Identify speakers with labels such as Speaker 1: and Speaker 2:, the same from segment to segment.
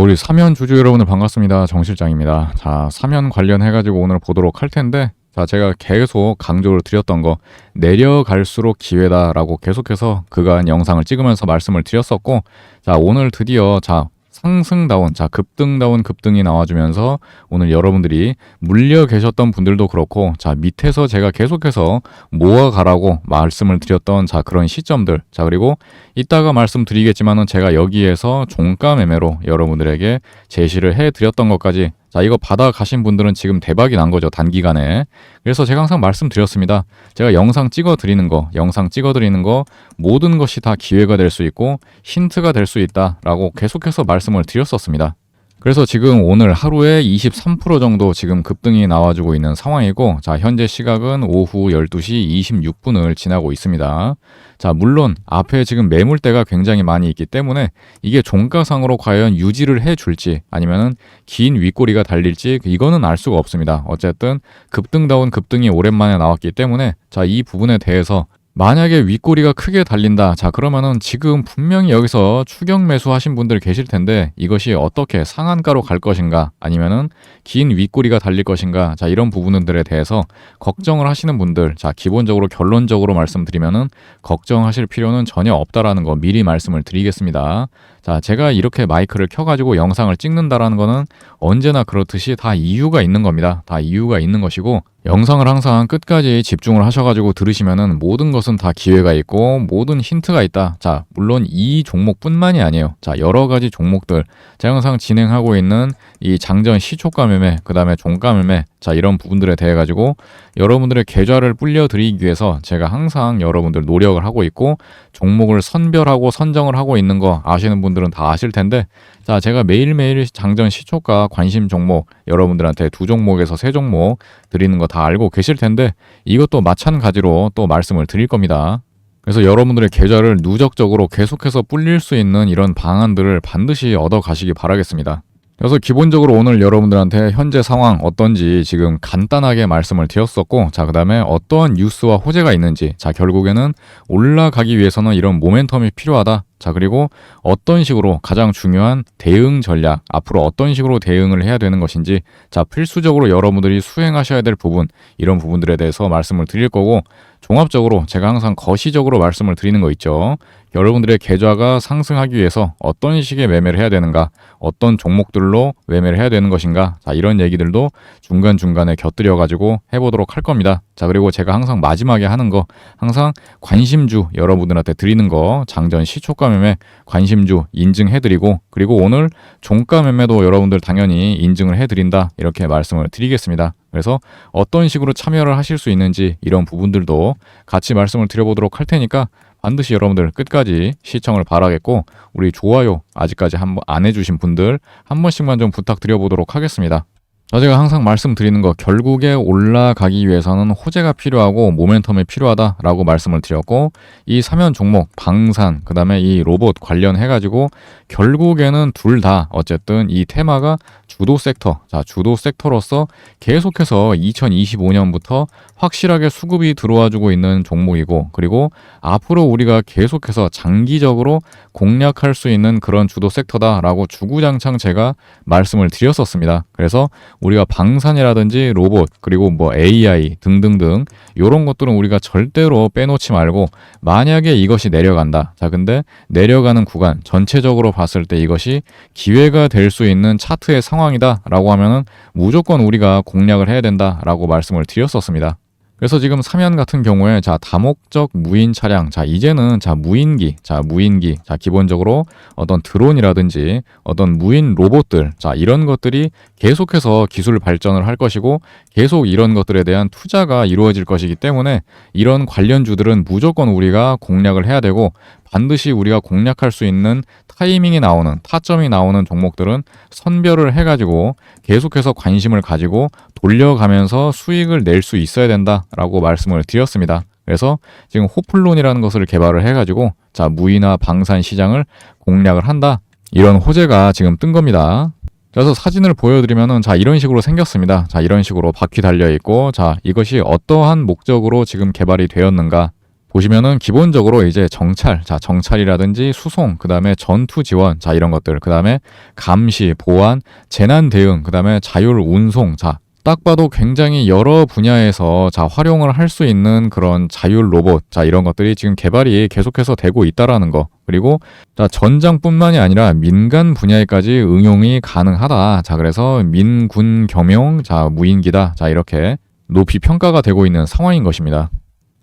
Speaker 1: 우리 사면 주주 여러분들 반갑습니다. 정 실장입니다. 자, 사면 관련해가지고 오늘 보도록 할 텐데, 자, 제가 계속 강조를 드렸던 거, 내려갈수록 기회다라고 계속해서 그간 영상을 찍으면서 말씀을 드렸었고, 자, 오늘 드디어, 자, 상승다운, 자, 급등다운 급등이 나와주면서 오늘 여러분들이 물려 계셨던 분들도 그렇고, 자, 밑에서 제가 계속해서 모아가라고 말씀을 드렸던 자, 그런 시점들. 자, 그리고 이따가 말씀드리겠지만은 제가 여기에서 종가 매매로 여러분들에게 제시를 해 드렸던 것까지 자, 이거 받아 가신 분들은 지금 대박이 난 거죠, 단기간에. 그래서 제가 항상 말씀드렸습니다. 제가 영상 찍어 드리는 거, 영상 찍어 드리는 거, 모든 것이 다 기회가 될 수 있고, 힌트가 될 수 있다 라고 계속해서 말씀을 드렸었습니다. 그래서 지금 오늘 하루에 23% 정도 지금 급등이 나와주고 있는 상황이고, 자, 현재 시각은 오후 12시 26분을 지나고 있습니다. 자, 물론 앞에 지금 매물대가 굉장히 많이 있기 때문에 이게 종가상으로 과연 유지를 해 줄지 아니면은 긴 윗꼬리가 달릴지 이거는 알 수가 없습니다. 어쨌든 급등다운 급등이 오랜만에 나왔기 때문에 자, 이 부분에 대해서 만약에 윗꼬리가 크게 달린다. 자, 그러면은 지금 분명히 여기서 추격 매수 하신 분들 계실 텐데 이것이 어떻게 상한가로 갈 것인가 아니면은 긴 윗꼬리가 달릴 것인가. 자, 이런 부분들에 대해서 걱정을 하시는 분들. 자, 기본적으로 결론적으로 말씀드리면은 걱정하실 필요는 전혀 없다라는 거 미리 말씀을 드리겠습니다. 자, 제가 이렇게 마이크를 켜가지고 영상을 찍는다라는 거는 언제나 그렇듯이 다 이유가 있는 겁니다. 다 이유가 있는 것이고, 영상을 항상 끝까지 집중을 하셔가지고 들으시면은 모든 것은 다 기회가 있고, 모든 힌트가 있다. 자, 물론 이 종목뿐만이 아니에요. 자, 여러 가지 종목들. 제가 항상 진행하고 있는 이 장전 시초가 매매, 그 다음에 종가 매매, 자, 이런 부분들에 대해 가지고 여러분들의 계좌를 불려드리기 위해서 제가 항상 여러분들 노력을 하고 있고 종목을 선별하고 선정을 하고 있는 거 아시는 분 들은 다 아실 텐데 자, 제가 매일매일 장전 시초가 관심 종목 여러분들한테 두 종목에서 세 종목 드리는 거 다 알고 계실 텐데 이것도 마찬가지로 또 말씀을 드릴 겁니다. 그래서 여러분들의 계좌를 누적적으로 계속해서 불릴 수 있는 이런 방안들을 반드시 얻어 가시기 바라겠습니다. 그래서 기본적으로 오늘 여러분들한테 현재 상황 어떤지 지금 간단하게 말씀을 드렸었고, 자, 그 다음에 어떠한 뉴스와 호재가 있는지, 자, 결국에는 올라가기 위해서는 이런 모멘텀이 필요하다. 자, 그리고 어떤 식으로 가장 중요한 대응 전략, 앞으로 어떤 식으로 대응을 해야 되는 것인지, 자, 필수적으로 여러분들이 수행하셔야 될 부분, 이런 부분들에 대해서 말씀을 드릴 거고, 종합적으로 제가 항상 거시적으로 말씀을 드리는 거 있죠. 여러분들의 계좌가 상승하기 위해서 어떤 식의 매매를 해야 되는가, 어떤 종목들로 매매를 해야 되는 것인가, 자, 이런 얘기들도 중간중간에 곁들여 가지고 해보도록 할 겁니다. 자, 그리고 제가 항상 마지막에 하는 거, 항상 관심주 여러분들한테 드리는 거, 장전 시초가 매매 관심주 인증해드리고, 그리고 오늘 종가 매매도 여러분들 당연히 인증을 해드린다. 이렇게 말씀을 드리겠습니다. 그래서 어떤 식으로 참여를 하실 수 있는지 이런 부분들도 같이 말씀을 드려보도록 할 테니까 반드시 여러분들 끝까지 시청을 바라겠고 우리 좋아요 아직까지 한 번 안 해주신 분들 한 번씩만 좀 부탁드려 보도록 하겠습니다. 제가 항상 말씀드리는 거 결국에 올라가기 위해서는 호재가 필요하고 모멘텀이 필요하다라고 말씀을 드렸고 이 사면 종목 방산 그다음에 이 로봇 관련해 가지고 결국에는 둘 다 어쨌든 이 테마가 주도 섹터 자 주도 섹터로서 계속해서 2025년부터 확실하게 수급이 들어와 주고 있는 종목이고 그리고 앞으로 우리가 계속해서 장기적으로 공략할 수 있는 그런 주도 섹터다라고 주구장창 제가 말씀을 드렸었습니다. 그래서 우리가 방산이라든지 로봇 그리고 뭐 AI 등등등 이런 것들은 우리가 절대로 빼놓지 말고 만약에 이것이 내려간다. 자 근데 내려가는 구간 전체적으로 봤을 때 이것이 기회가 될 수 있는 차트의 상황 이다 라고 하면은 무조건 우리가 공략을 해야 된다 라고 말씀을 드렸었습니다. 그래서 지금 사면 같은 경우에 자 다목적 무인 차량 자 이제는 자 무인기 자 무인기 자 기본적으로 어떤 드론이라든지 어떤 무인 로봇들 자 이런 것들이 계속해서 기술 발전을 할 것이고 계속 이런 것들에 대한 투자가 이루어질 것이기 때문에 이런 관련주들은 무조건 우리가 공략을 해야 되고 반드시 우리가 공략할 수 있는 타이밍이 나오는 타점이 나오는 종목들은 선별을 해가지고 계속해서 관심을 가지고 돌려가면서 수익을 낼 수 있어야 된다라고 말씀을 드렸습니다. 그래서 지금 호플론이라는 것을 개발을 해가지고 자 무이나 방산 시장을 공략을 한다 이런 호재가 지금 뜬 겁니다. 그래서 사진을 보여드리면은 자 이런 식으로 생겼습니다. 자 이런 식으로 바퀴 달려 있고 자 이것이 어떠한 목적으로 지금 개발이 되었는가 보시면은 기본적으로 이제 정찰, 자 정찰이라든지 수송, 그 다음에 전투 지원, 자 이런 것들, 그 다음에 감시, 보안, 재난 대응, 그 다음에 자율 운송, 자. 딱 봐도 굉장히 여러 분야에서 자 활용을 할 수 있는 그런 자율 로봇 자 이런 것들이 지금 개발이 계속해서 되고 있다라는 거 그리고 자 전장뿐만이 아니라 민간 분야에까지 응용이 가능하다 자 그래서 민군 겸용 자 무인기다 자 이렇게 높이 평가가 되고 있는 상황인 것입니다.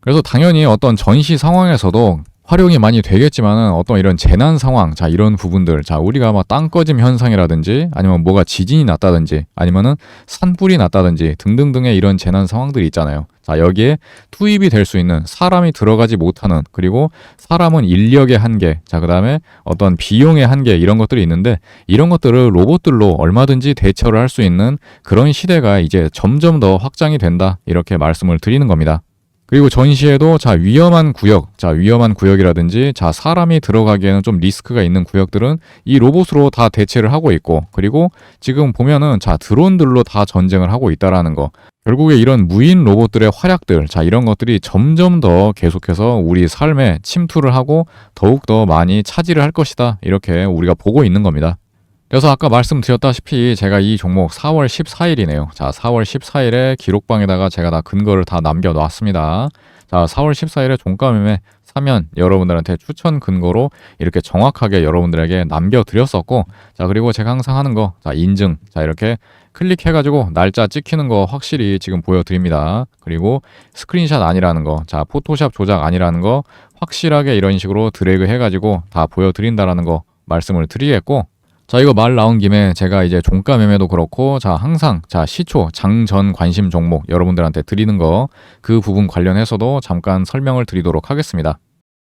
Speaker 1: 그래서 당연히 어떤 전시 상황에서도 활용이 많이 되겠지만은 어떤 이런 재난 상황, 자 이런 부분들, 자 우리가 막 땅 꺼짐 현상이라든지 아니면 뭐가 지진이 났다든지 아니면은 산불이 났다든지 등등등의 이런 재난 상황들이 있잖아요. 자 여기에 투입이 될 수 있는 사람이 들어가지 못하는 그리고 사람은 인력의 한계, 자 그다음에 어떤 비용의 한계 이런 것들이 있는데 이런 것들을 로봇들로 얼마든지 대처를 할 수 있는 그런 시대가 이제 점점 더 확장이 된다 이렇게 말씀을 드리는 겁니다. 그리고 전시에도 자 위험한 구역, 자 위험한 구역이라든지 자 사람이 들어가기에는 좀 리스크가 있는 구역들은 이 로봇으로 다 대체를 하고 있고 그리고 지금 보면은 자 드론들로 다 전쟁을 하고 있다라는 거. 결국에 이런 무인 로봇들의 활약들, 자 이런 것들이 점점 더 계속해서 우리 삶에 침투를 하고 더욱 더 많이 차지를 할 것이다 이렇게 우리가 보고 있는 겁니다. 그래서 아까 말씀드렸다시피 제가 이 종목 4월 14일이네요. 자, 4월 14일에 기록방에다가 제가 다 근거를 다 남겨놨습니다. 자, 4월 14일에 종가 매매 사면 여러분들한테 추천 근거로 이렇게 정확하게 여러분들에게 남겨드렸었고, 자, 그리고 제가 항상 하는 거, 자, 인증, 자, 이렇게 클릭해가지고 날짜 찍히는 거 확실히 지금 보여드립니다. 그리고 스크린샷 아니라는 거, 자, 포토샵 조작 아니라는 거 확실하게 이런 식으로 드래그 해가지고 다 보여드린다라는 거 말씀을 드리겠고, 자, 이거 말 나온 김에 제가 이제 종가 매매도 그렇고, 자, 항상, 자, 시초, 장전 관심 종목 여러분들한테 드리는 거, 그 부분 관련해서도 잠깐 설명을 드리도록 하겠습니다.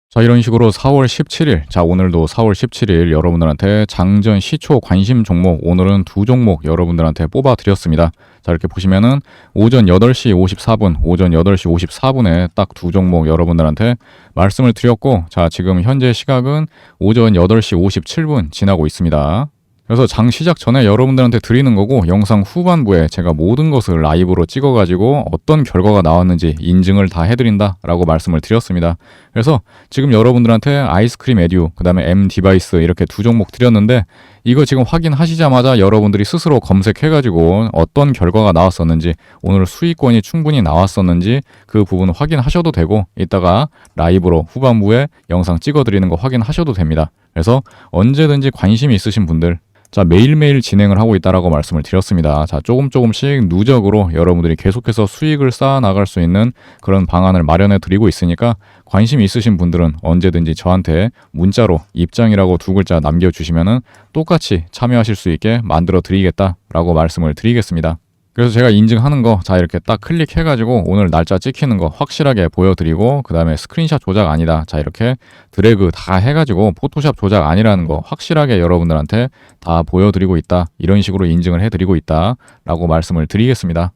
Speaker 1: 자, 이런 식으로 4월 17일, 자, 오늘도 4월 17일 여러분들한테 장전 시초 관심 종목, 오늘은 두 종목 여러분들한테 뽑아 드렸습니다. 자, 이렇게 보시면은 오전 8시 54분, 오전 8시 54분에 딱 두 종목 여러분들한테 말씀을 드렸고, 자, 지금 현재 시각은 오전 8시 57분 지나고 있습니다. 그래서 장 시작 전에 여러분들한테 드리는 거고 영상 후반부에 제가 모든 것을 라이브로 찍어가지고 어떤 결과가 나왔는지 인증을 다 해드린다 라고 말씀을 드렸습니다. 그래서 지금 여러분들한테 아이스크림 에듀, 그 다음에 M 디바이스 이렇게 두 종목 드렸는데 이거 지금 확인하시자마자 여러분들이 스스로 검색해가지고 어떤 결과가 나왔었는지 오늘 수익권이 충분히 나왔었는지 그 부분 확인하셔도 되고 이따가 라이브로 후반부에 영상 찍어드리는 거 확인하셔도 됩니다. 그래서 언제든지 관심이 있으신 분들 자, 매일매일 진행을 하고 있다라고 말씀을 드렸습니다. 자, 조금 조금씩 누적으로 여러분들이 계속해서 수익을 쌓아 나갈 수 있는 그런 방안을 마련해 드리고 있으니까 관심 있으신 분들은 언제든지 저한테 문자로 입장이라고 두 글자 남겨 주시면은 똑같이 참여하실 수 있게 만들어 드리겠다라고 말씀을 드리겠습니다. 그래서 제가 인증하는 거, 자, 이렇게 딱 클릭해가지고 오늘 날짜 찍히는 거 확실하게 보여드리고, 그 다음에 스크린샷 조작 아니다. 자, 이렇게 드래그 다 해가지고 포토샵 조작 아니라는 거 확실하게 여러분들한테 다 보여드리고 있다. 이런 식으로 인증을 해드리고 있다. 라고 말씀을 드리겠습니다.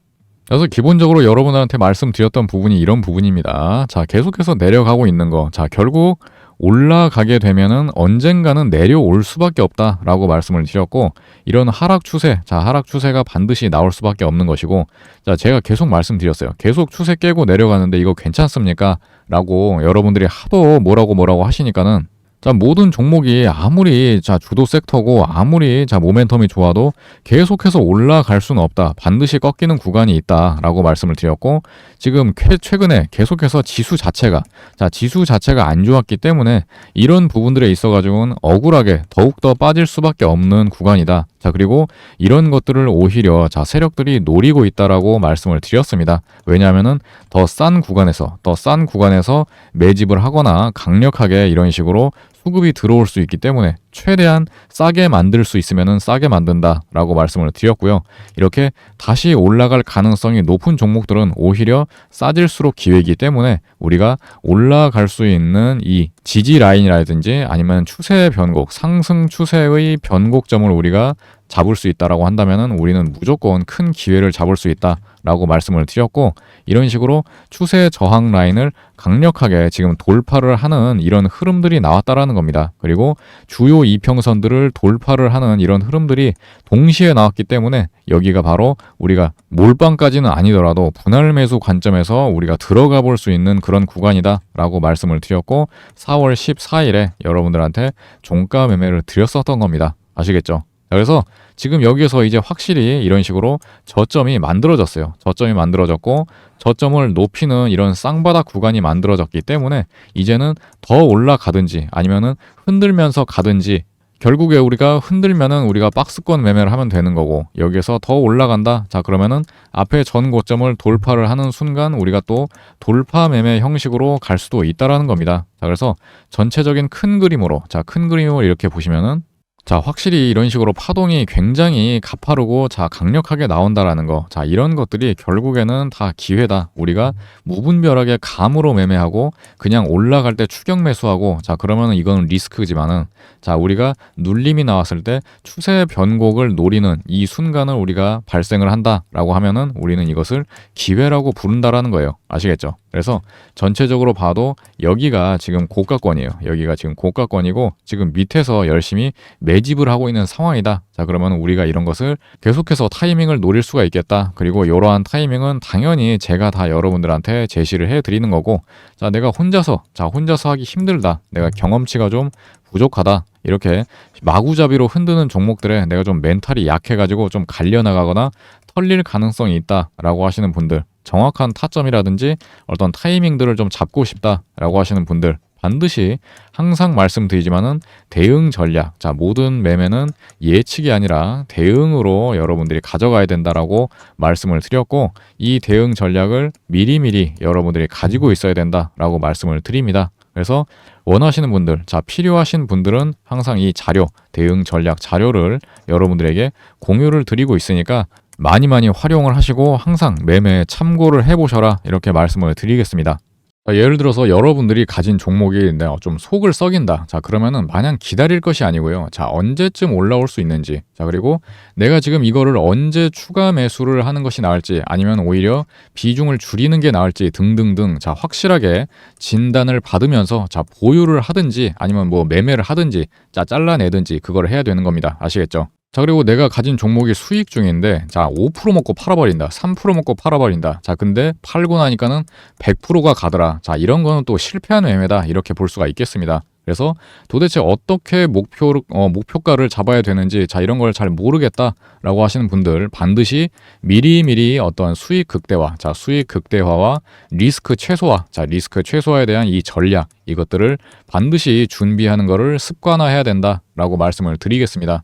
Speaker 1: 그래서 기본적으로 여러분들한테 말씀드렸던 부분이 이런 부분입니다. 자, 계속해서 내려가고 있는 거. 자, 결국 올라가게 되면은 언젠가는 내려올 수밖에 없다라고 말씀을 드렸고 이런 하락 추세, 자 하락 추세가 반드시 나올 수밖에 없는 것이고 자 제가 계속 말씀드렸어요. 계속 추세 깨고 내려가는데 이거 괜찮습니까? 라고 여러분들이 하도 뭐라고 뭐라고 하시니까는 자, 모든 종목이 아무리 자 주도 섹터고 아무리 자 모멘텀이 좋아도 계속해서 올라갈 수는 없다. 반드시 꺾이는 구간이 있다라고 말씀을 드렸고 지금 최근에 계속해서 지수 자체가 자 지수 자체가 안 좋았기 때문에 이런 부분들에 있어 가지고는 억울하게 더욱 더 빠질 수밖에 없는 구간이다. 자 그리고 이런 것들을 오히려 자 세력들이 노리고 있다라고 말씀을 드렸습니다. 왜냐하면은 더 싼 구간에서 더 싼 구간에서 매집을 하거나 강력하게 이런 식으로 수급이 들어올 수 있기 때문에 최대한 싸게 만들 수 있으면 싸게 만든다라고 말씀을 드렸고요. 이렇게 다시 올라갈 가능성이 높은 종목들은 오히려 싸질수록 기회이기 때문에 우리가 올라갈 수 있는 이 지지 라인이라든지 아니면 추세 변곡, 상승 추세의 변곡점을 우리가 잡을 수 있다라고 한다면은 우리는 무조건 큰 기회를 잡을 수 있다라고 말씀을 드렸고 이런 식으로 추세 저항 라인을 강력하게 지금 돌파를 하는 이런 흐름들이 나왔다라는 겁니다. 그리고 주요 이평선들을 돌파를 하는 이런 흐름들이 동시에 나왔기 때문에 여기가 바로 우리가 몰빵까지는 아니더라도 분할 매수 관점에서 우리가 들어가 볼 수 있는 그런 구간이다라고 말씀을 드렸고 4월 14일에 여러분들한테 종가 매매를 드렸었던 겁니다. 아시겠죠? 그래서 지금 여기에서 이제 확실히 이런 식으로 저점이 만들어졌어요. 저점이 만들어졌고 저점을 높이는 이런 쌍바닥 구간이 만들어졌기 때문에 이제는 더 올라가든지 아니면은 흔들면서 가든지 결국에 우리가 흔들면은 우리가 박스권 매매를 하면 되는 거고 여기에서 더 올라간다. 자 그러면은 앞에 전 고점을 돌파를 하는 순간 우리가 또 돌파 매매 형식으로 갈 수도 있다라는 겁니다. 자 그래서 전체적인 큰 그림으로 자 큰 그림을 이렇게 보시면은 자, 확실히 이런 식으로 파동이 굉장히 가파르고 자, 강력하게 나온다라는 거. 자, 이런 것들이 결국에는 다 기회다. 우리가 무분별하게 감으로 매매하고 그냥 올라갈 때 추격 매수하고 자, 그러면은 이거는 리스크지만은 자, 우리가 눌림이 나왔을 때 추세 변곡을 노리는 이 순간을 우리가 발생을 한다라고 하면은 우리는 이것을 기회라고 부른다라는 거예요. 아시겠죠? 그래서 전체적으로 봐도 여기가 지금 고가권이에요. 여기가 지금 고가권이고 지금 밑에서 열심히 매 집을 하고 있는 상황이다. 자, 그러면 우리가 이런 것을 계속해서 타이밍을 노릴 수가 있겠다. 그리고 이러한 타이밍은 당연히 제가 다 여러분들한테 제시를 해 드리는 거고 자, 내가 혼자서 자, 혼자서 하기 힘들다. 내가 경험치가 좀 부족하다. 이렇게 마구잡이로 흔드는 종목들에 내가 좀 멘탈이 약해가지고 좀 갈려나가거나 털릴 가능성이 있다라고 하시는 분들 정확한 타점이라든지 어떤 타이밍들을 좀 잡고 싶다라고 하시는 분들 반드시 항상 말씀드리지만은 대응 전략. 자, 모든 매매는 예측이 아니라 대응으로 여러분들이 가져가야 된다라고 말씀을 드렸고 이 대응 전략을 미리미리 여러분들이 가지고 있어야 된다라고 말씀을 드립니다. 그래서 원하시는 분들, 자, 필요하신 분들은 항상 이 자료, 대응 전략 자료를 여러분들에게 공유를 드리고 있으니까 많이 많이 활용을 하시고 항상 매매에 참고를 해보셔라 이렇게 말씀을 드리겠습니다. 자, 예를 들어서 여러분들이 가진 종목이 좀 속을 썩인다. 자, 그러면은 마냥 기다릴 것이 아니고요. 자, 언제쯤 올라올 수 있는지. 자, 그리고 내가 지금 이거를 언제 추가 매수를 하는 것이 나을지 아니면 오히려 비중을 줄이는 게 나을지 등등등. 자, 확실하게 진단을 받으면서 자, 보유를 하든지 아니면 뭐 매매를 하든지 자, 잘라내든지 그걸 해야 되는 겁니다. 아시겠죠? 자 그리고 내가 가진 종목이 수익 중인데 자 5% 먹고 팔아버린다 3% 먹고 팔아버린다. 자 근데 팔고 나니까는 100%가 가더라. 자 이런 거는 또 실패한 매매다. 이렇게 볼 수가 있겠습니다. 그래서 도대체 어떻게 목표 어, 목표가를 잡아야 되는지 자 이런 걸 잘 모르겠다라고 하시는 분들 반드시 미리미리 어떤 수익 극대화 자 수익 극대화와 리스크 최소화 자 리스크 최소화에 대한 이 전략 이것들을 반드시 준비하는 것을 습관화해야 된다라고 말씀을 드리겠습니다.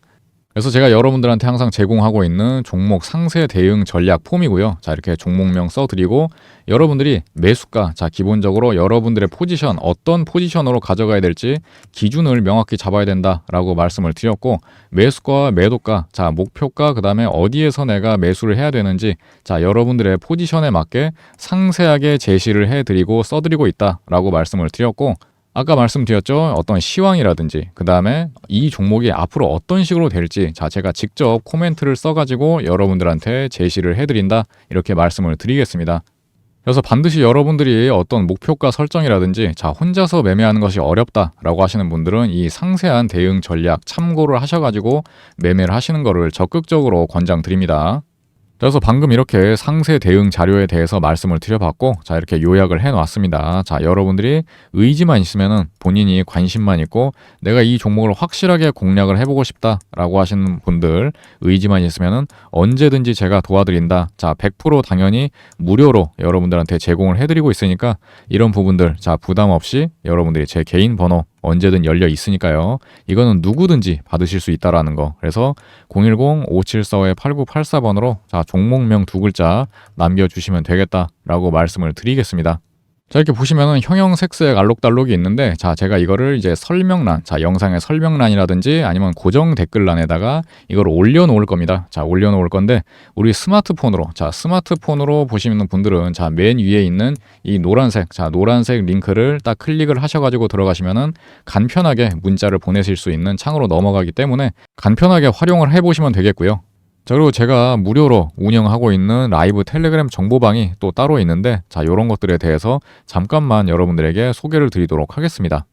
Speaker 1: 그래서 제가 여러분들한테 항상 제공하고 있는 종목 상세 대응 전략 폼이고요. 자, 이렇게 종목명 써드리고 여러분들이 매수가, 자, 기본적으로 여러분들의 포지션, 어떤 포지션으로 가져가야 될지 기준을 명확히 잡아야 된다라고 말씀을 드렸고 매수가와 매도가, 자, 목표가, 그 다음에 어디에서 내가 매수를 해야 되는지, 자, 여러분들의 포지션에 맞게 상세하게 제시를 해드리고 써드리고 있다라고 말씀을 드렸고 아까 말씀드렸죠. 어떤 시황이라든지 그 다음에 이 종목이 앞으로 어떤 식으로 될지 자 제가 직접 코멘트를 써가지고 여러분들한테 제시를 해드린다 이렇게 말씀을 드리겠습니다. 그래서 반드시 여러분들이 어떤 목표가 설정이라든지 자 혼자서 매매하는 것이 어렵다라고 하시는 분들은 이 상세한 대응 전략 참고를 하셔가지고 매매를 하시는 것을 적극적으로 권장드립니다. 그래서 방금 이렇게 상세 대응 자료에 대해서 말씀을 드려봤고, 자, 이렇게 요약을 해 놨습니다. 자, 여러분들이 의지만 있으면은 본인이 관심만 있고, 내가 이 종목을 확실하게 공략을 해보고 싶다라고 하시는 분들, 의지만 있으면은 언제든지 제가 도와드린다. 자, 100% 당연히 무료로 여러분들한테 제공을 해드리고 있으니까 이런 부분들, 자, 부담 없이 여러분들이 제 개인 번호 언제든 열려 있으니까요. 이거는 누구든지 받으실 수 있다라는 거. 그래서 010-5745-8984번으로 자, 종목명 두 글자 남겨주시면 되겠다라고 말씀을 드리겠습니다. 자 이렇게 보시면은 형형색색 알록달록이 있는데 자 제가 이거를 이제 설명란 자 영상의 설명란이라든지 아니면 고정 댓글란에다가 이걸 올려놓을 겁니다. 자 올려놓을 건데 우리 스마트폰으로 자 스마트폰으로 보시는 분들은 자 맨 위에 있는 이 노란색 자 노란색 링크를 딱 클릭을 하셔가지고 들어가시면은 간편하게 문자를 보내실 수 있는 창으로 넘어가기 때문에 간편하게 활용을 해보시면 되겠고요 자 그리고 제가 무료로 운영하고 있는 라이브 텔레그램 정보방이 또 따로 있는데 자 이런 것들에 대해서 잠깐만 여러분들에게 소개를 드리도록 하겠습니다.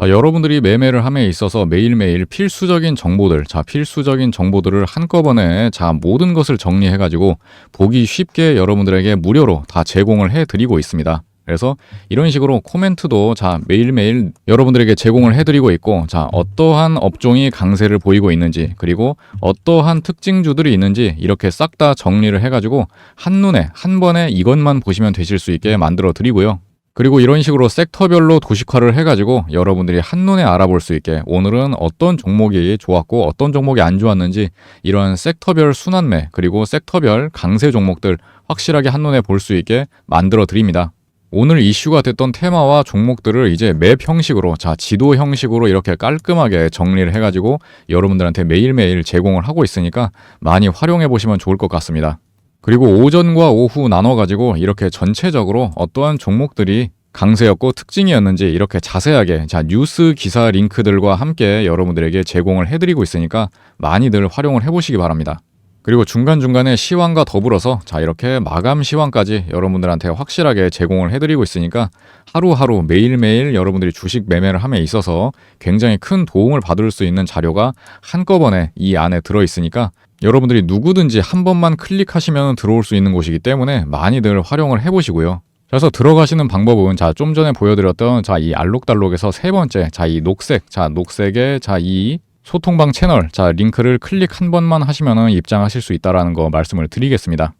Speaker 1: 자, 여러분들이 매매를 함에 있어서 매일매일 필수적인 정보들, 자 필수적인 정보들을 한꺼번에 자 모든 것을 정리해가지고 보기 쉽게 여러분들에게 무료로 다 제공을 해드리고 있습니다. 그래서 이런 식으로 코멘트도 자 매일매일 여러분들에게 제공을 해드리고 있고 자 어떠한 업종이 강세를 보이고 있는지 그리고 어떠한 특징주들이 있는지 이렇게 싹 다 정리를 해가지고 한눈에 한 번에 이것만 보시면 되실 수 있게 만들어 드리고요. 그리고 이런 식으로 섹터별로 도식화를 해가지고 여러분들이 한눈에 알아볼 수 있게 오늘은 어떤 종목이 좋았고 어떤 종목이 안 좋았는지 이런 섹터별 순환매 그리고 섹터별 강세 종목들 확실하게 한눈에 볼 수 있게 만들어 드립니다. 오늘 이슈가 됐던 테마와 종목들을 이제 맵 형식으로, 자, 지도 형식으로 이렇게 깔끔하게 정리를 해가지고 여러분들한테 매일매일 제공을 하고 있으니까 많이 활용해 보시면 좋을 것 같습니다. 그리고 오전과 오후 나눠가지고 이렇게 전체적으로 어떠한 종목들이 강세였고 특징이었는지 이렇게 자세하게 자 뉴스 기사 링크들과 함께 여러분들에게 제공을 해드리고 있으니까 많이들 활용을 해보시기 바랍니다. 그리고 중간중간에 시황과 더불어서 자 이렇게 마감 시황까지 여러분들한테 확실하게 제공을 해드리고 있으니까 하루하루 매일매일 여러분들이 주식 매매를 함에 있어서 굉장히 큰 도움을 받을 수 있는 자료가 한꺼번에 이 안에 들어있으니까 여러분들이 누구든지 한 번만 클릭하시면 들어올 수 있는 곳이기 때문에 많이들 활용을 해보시고요. 그래서 들어가시는 방법은 자 좀 전에 보여드렸던 자 이 알록달록에서 세 번째 자 이 녹색 자 녹색의 자이 소통방 채널 자 링크를 클릭 한 번만 하시면 입장하실 수 있다라는 거 말씀을 드리겠습니다.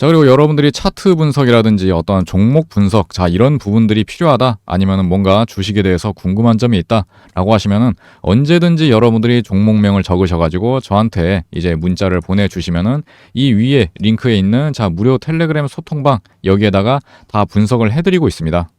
Speaker 1: 자 그리고 여러분들이 차트 분석이라든지 어떤 종목 분석 자 이런 부분들이 필요하다 아니면은 뭔가 주식에 대해서 궁금한 점이 있다라고 하시면은 언제든지 여러분들이 종목명을 적으셔가지고 저한테 이제 문자를 보내주시면은 이 위에 링크에 있는 자 무료 텔레그램 소통방 여기에다가 다 분석을 해드리고 있습니다.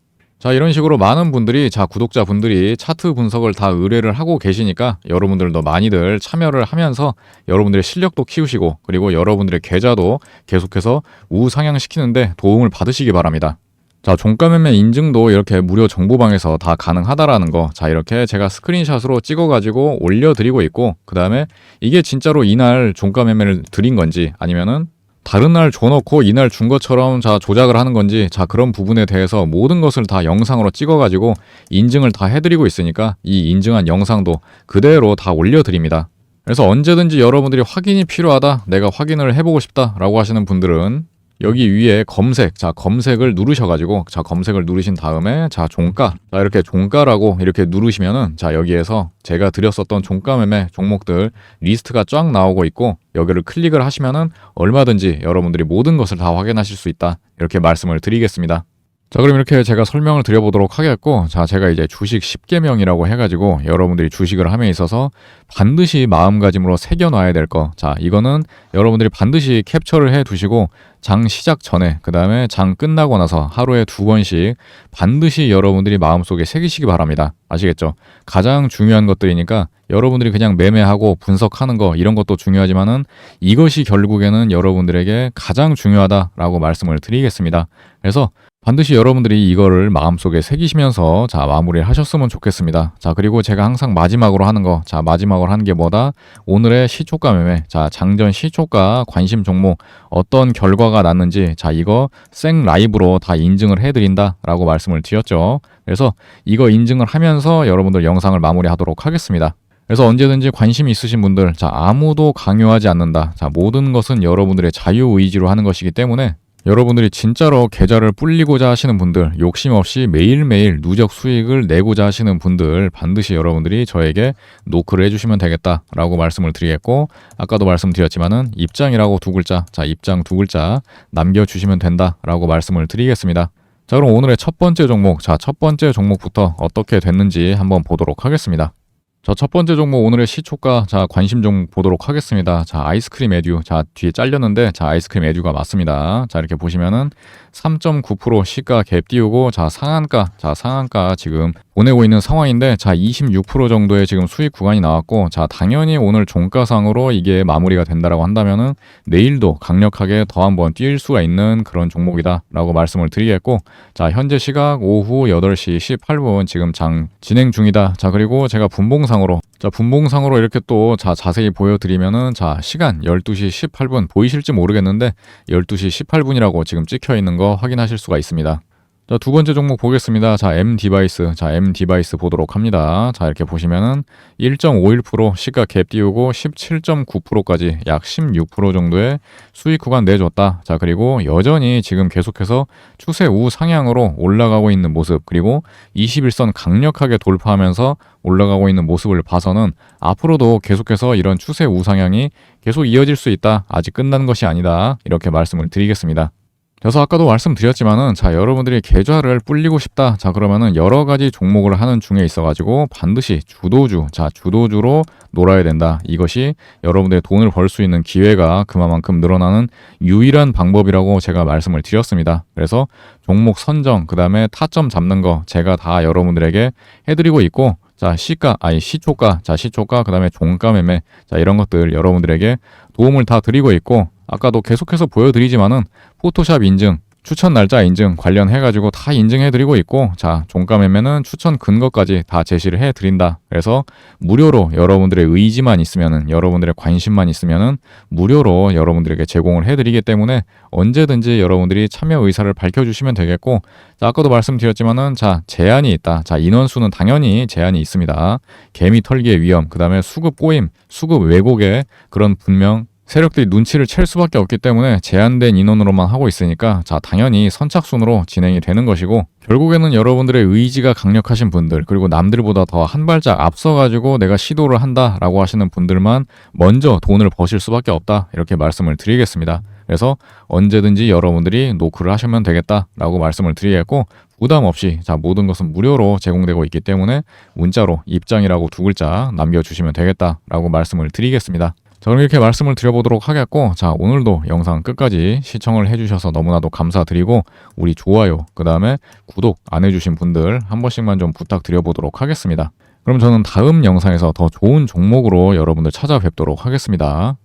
Speaker 1: 자, 이런 식으로 많은 분들이, 자, 구독자 분들이 차트 분석을 다 의뢰를 하고 계시니까 여러분들도 많이들 참여를 하면서 여러분들의 실력도 키우시고 그리고 여러분들의 계좌도 계속해서 우상향시키는데 도움을 받으시기 바랍니다. 자, 종가 매매 인증도 이렇게 무료 정보방에서 다 가능하다라는 거. 자, 이렇게 제가 스크린샷으로 찍어가지고 올려드리고 있고, 그 다음에 이게 진짜로 이날 종가 매매를 드린 건지 아니면은 다른 날 줘놓고 이날 준 것처럼 자 조작을 하는 건지 자 그런 부분에 대해서 모든 것을 다 영상으로 찍어가지고 인증을 다 해드리고 있으니까 이 인증한 영상도 그대로 다 올려드립니다. 그래서 언제든지 여러분들이 확인이 필요하다, 내가 확인을 해보고 싶다라고 하시는 분들은 여기 위에 검색, 자 검색을 누르셔가지고 자 검색을 누르신 다음에 자 종가, 자 이렇게 종가라고 이렇게 누르시면은 자 여기에서 제가 드렸었던 종가 매매 종목들 리스트가 쫙 나오고 있고 여기를 클릭을 하시면은 얼마든지 여러분들이 모든 것을 다 확인하실 수 있다 이렇게 말씀을 드리겠습니다. 자, 그럼 이렇게 제가 설명을 드려보도록 하겠고, 자, 제가 이제 주식 10개명이라고 해가지고 여러분들이 주식을 함에 있어서 반드시 마음가짐으로 새겨놔야 될 거. 자, 이거는 여러분들이 반드시 캡처를 해 두시고, 장 시작 전에, 그 다음에 장 끝나고 나서 하루에 두 번씩 반드시 여러분들이 마음속에 새기시기 바랍니다. 아시겠죠? 가장 중요한 것들이니까 여러분들이 그냥 매매하고 분석하는 거 이런 것도 중요하지만은 이것이 결국에는 여러분들에게 가장 중요하다라고 말씀을 드리겠습니다. 그래서 반드시 여러분들이 이거를 마음속에 새기시면서 자 마무리를 하셨으면 좋겠습니다. 자 그리고 제가 항상 마지막으로 하는 거, 자 마지막으로 하는 게 뭐다? 오늘의 시초가 매매, 자 장전 시초가 관심 종목 어떤 결과가 났는지 자 이거 생 라이브로 다 인증을 해드린다라고 말씀을 드렸죠. 그래서 이거 인증을 하면서 여러분들 영상을 마무리하도록 하겠습니다. 그래서 언제든지 관심 있으신 분들, 자, 아무도 강요하지 않는다. 자, 모든 것은 여러분들의 자유의지로 하는 것이기 때문에 여러분들이 진짜로 계좌를 불리고자 하시는 분들, 욕심 없이 매일매일 누적 수익을 내고자 하시는 분들, 반드시 여러분들이 저에게 노크를 해주시면 되겠다라고 말씀을 드리겠고, 아까도 말씀드렸지만은 입장이라고 두 글자, 자, 입장 두 글자 남겨주시면 된다라고 말씀을 드리겠습니다. 자, 그럼 오늘의 첫 번째 종목, 자, 첫 번째 종목부터 어떻게 됐는지 한번 보도록 하겠습니다. 자, 첫 번째 종목 오늘의 시초가 자, 관심 종목 보도록 하겠습니다. 자, 아이스크림 에듀. 자, 뒤에 잘렸는데 자, 아이스크림 에듀가 맞습니다. 자, 이렇게 보시면은 3.9% 시가 갭 띄우고 자, 상한가. 자, 상한가 지금 보내고 있는 상황인데 자, 26% 정도의 지금 수익 구간이 나왔고 자, 당연히 오늘 종가상으로 이게 마무리가 된다라고 한다면은 내일도 강력하게 더 한번 뛸 수가 있는 그런 종목이다라고 말씀을 드리겠고 자, 현재 시각 오후 8시 18분 지금 장 진행 중이다. 자, 그리고 제가 분봉상으로 자, 분봉상으로 이렇게 또 자, 자세히 보여드리면은 자, 시간 12시 18분 보이실지 모르겠는데 12시 18분이라고 지금 찍혀 있는 거 확인하실 수가 있습니다. 자, 두 번째 종목 보겠습니다. 자, M 디바이스. 자, M 디바이스 보도록 합니다. 자, 이렇게 보시면은 1.51% 시가 갭 띄우고 17.9%까지 약 16% 정도의 수익 구간 내줬다. 자, 그리고 여전히 지금 계속해서 추세 우상향으로 올라가고 있는 모습, 그리고 21선 강력하게 돌파하면서 올라가고 있는 모습을 봐서는 앞으로도 계속해서 이런 추세 우상향이 계속 이어질 수 있다. 아직 끝난 것이 아니다. 이렇게 말씀을 드리겠습니다. 그래서 아까도 말씀드렸지만은 자 여러분들이 계좌를 불리고 싶다. 자 그러면은 여러 가지 종목을 하는 중에 있어 가지고 반드시 주도주 자 주도주로 놀아야 된다. 이것이 여러분들의 돈을 벌 수 있는 기회가 그만큼 늘어나는 유일한 방법이라고 제가 말씀을 드렸습니다. 그래서 종목 선정 그 다음에 타점 잡는 거 제가 다 여러분들에게 해드리고 있고 자 시가 아니 시초가 자 시초가 그 다음에 종가 매매 자 이런 것들 여러분들에게 도움을 다 드리고 있고 아까도 계속해서 보여드리지만은 포토샵 인증, 추천 날짜 인증 관련해가지고 다 인증해드리고 있고, 자, 종가 매매는 추천 근거까지 다 제시를 해드린다. 그래서 무료로 여러분들의 의지만 있으면은, 여러분들의 관심만 있으면은 무료로 여러분들에게 제공을 해드리기 때문에 언제든지 여러분들이 참여 의사를 밝혀주시면 되겠고, 자, 아까도 말씀드렸지만은, 자, 제한이 있다. 자, 인원수는 당연히 제한이 있습니다. 개미 털기의 위험, 그 다음에 수급 꼬임, 수급 왜곡의 그런 분명 세력들이 눈치를 챌 수밖에 없기 때문에 제한된 인원으로만 하고 있으니까 자 당연히 선착순으로 진행이 되는 것이고 결국에는 여러분들의 의지가 강력하신 분들 그리고 남들보다 더 한 발짝 앞서가지고 내가 시도를 한다라고 하시는 분들만 먼저 돈을 버실 수밖에 없다 이렇게 말씀을 드리겠습니다. 그래서 언제든지 여러분들이 노크를 하시면 되겠다라고 말씀을 드리겠고 부담 없이 자 모든 것은 무료로 제공되고 있기 때문에 문자로 입장이라고 두 글자 남겨주시면 되겠다라고 말씀을 드리겠습니다. 자, 그럼 이렇게 말씀을 드려보도록 하겠고, 자, 오늘도 영상 끝까지 시청을 해주셔서 너무나도 감사드리고, 우리 좋아요, 그 다음에 구독 안 해주신 분들 한 번씩만 좀 부탁드려보도록 하겠습니다. 그럼 저는 다음 영상에서 더 좋은 종목으로 여러분들 찾아뵙도록 하겠습니다.